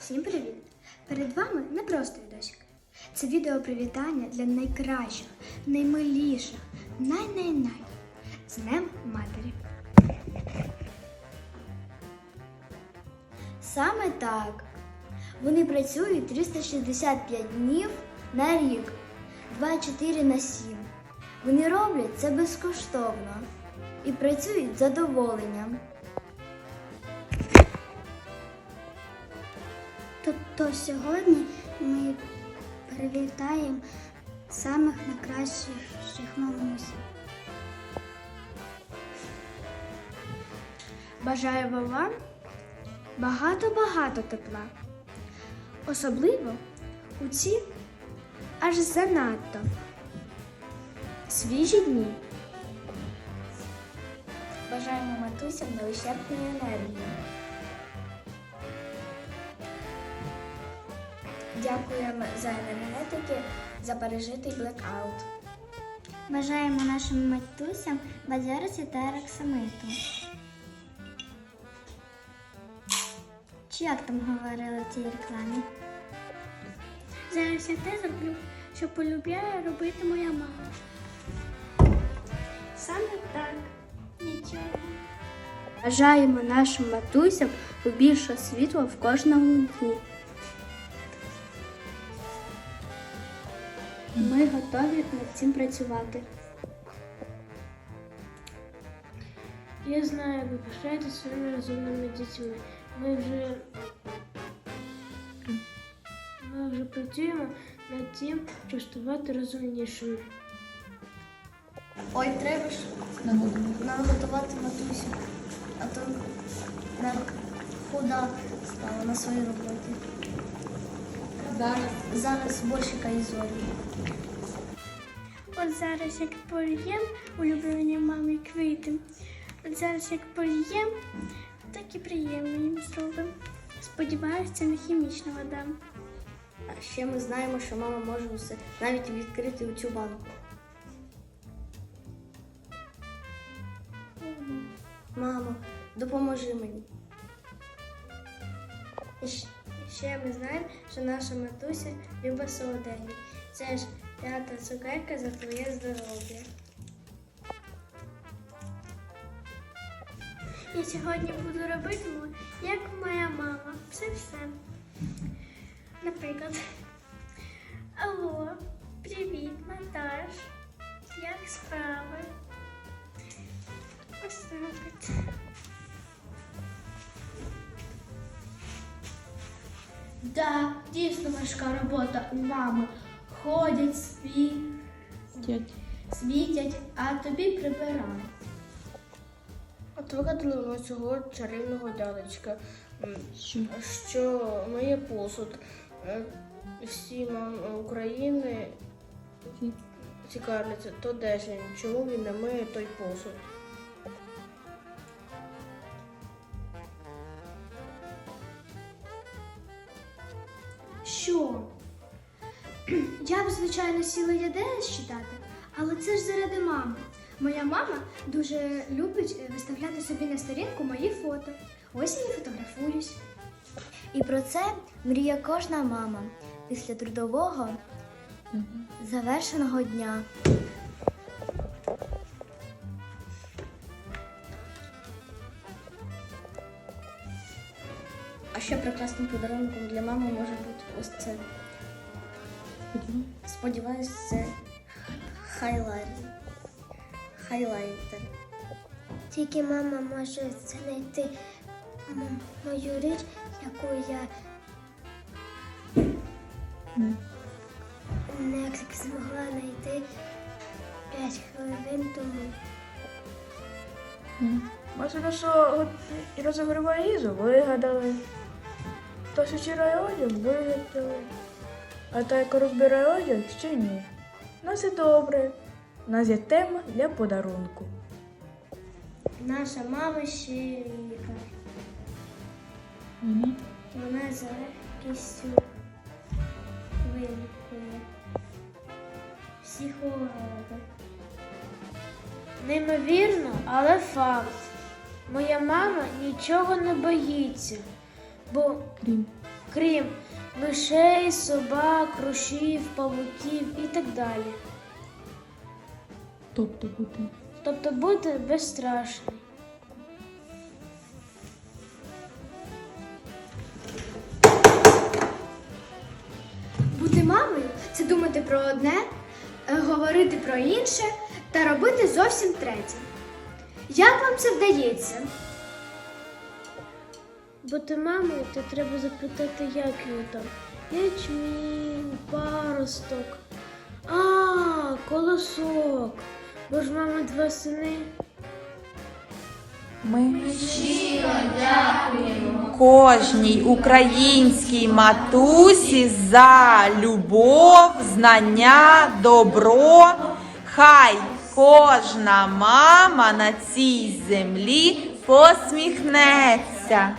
Всім привіт! Перед вами не просто досік. Це відео привітання для найкращих, наймиліших, най-най-най. З Днем Матері. Саме так. Вони працюють 365 днів на рік, 24 на 7. Вони роблять це безкоштовно і працюють з задоволенням. Тобто сьогодні ми привітаємо самих найкращих мамусів. Бажаємо вам багато-багато тепла. Особливо у ці аж занадто свіжі дні. Бажаємо матусям невищерпної енергії. Дякуємо за енергетики, за пережитий блекаут. Бажаємо нашим матусям бадьорості та рексамиту. Чи як там говорили в цій рекламі? Зараз я те зроблю, що полюбляє робити моя мама. Саме так, нічого. Бажаємо нашим матусям побільше світла в кожному дні. Ми готові над цим працювати. Я знаю, ви пишаєтесь своїми розумними дітьми. Ми вже, ми вже працюємо над тим, щоб ставати розумнішими. Ой, треба ж наготувати матусю, а то на худа стала на своїй роботі. Зараз, зараз борщика і зорі. От зараз як полієм улюблені мамі квіти. От зараз як полієм, так і приємно їм зробимо. Сподіваюся, це не хімічна вода. А ще ми знаємо, що мама може усе навіть відкрити у цю банку. Мамо, допоможи мені. І і ще ми знаємо, що наша матуся любить солоденький. Це ж п'ята цукерка за твоє здоров'я. Я сьогодні буду робити, як моя мама. Це все. Наприклад. Алло, привіт, Наташ. Як справи? Ось так Да, дійсно важка робота у мами. Ходять, світять, світять, а тобі прибирають. От вигадали ми цього чарівного дядечка, що миє посуд. Е, Всі мами України цікавляться, то де ж він, чому він не миє той посуд. Що? Я б, звичайно, сіла ЄДС читати, але це ж заради мами. Моя мама дуже любить е, виставляти собі на сторінку мої фото. Ось я і фотографуюсь. І про це мріє кожна мама після трудового завершеного дня. А ще прекрасним подарунком для мами може бути ось це. Сподіваюсь, це хайлайтер. Хайлайтер. Тільки мама може знайти мою річ, яку я не змогла знайти 5 хвилин тому. Може, що розігріває їжу вигадали. То, що чирає одяг, вигадали. А та, яка розбирає одяг, ще ні. Нас і добре. У нас є тема для подарунку. Наша мама ще лікар. Вона за легкістю вилікує всі хвороби. Неймовірно, але факт. Моя мама нічого не боїться, бо Крім. крім мишей, собак, рушів, павуків і так далі. Тобто бути. Тобто бути безстрашним. Бути мамою це думати про одне, е, говорити про інше та робити зовсім третє. Як вам це вдається? Бути мамою, то треба запитати, як його там. Ячмінь, паросток. А, колосок. Бо ж мама два сини. Ми кожній українській матусі за любов, знання, добро. Хай кожна мама на цій землі посміхнеться.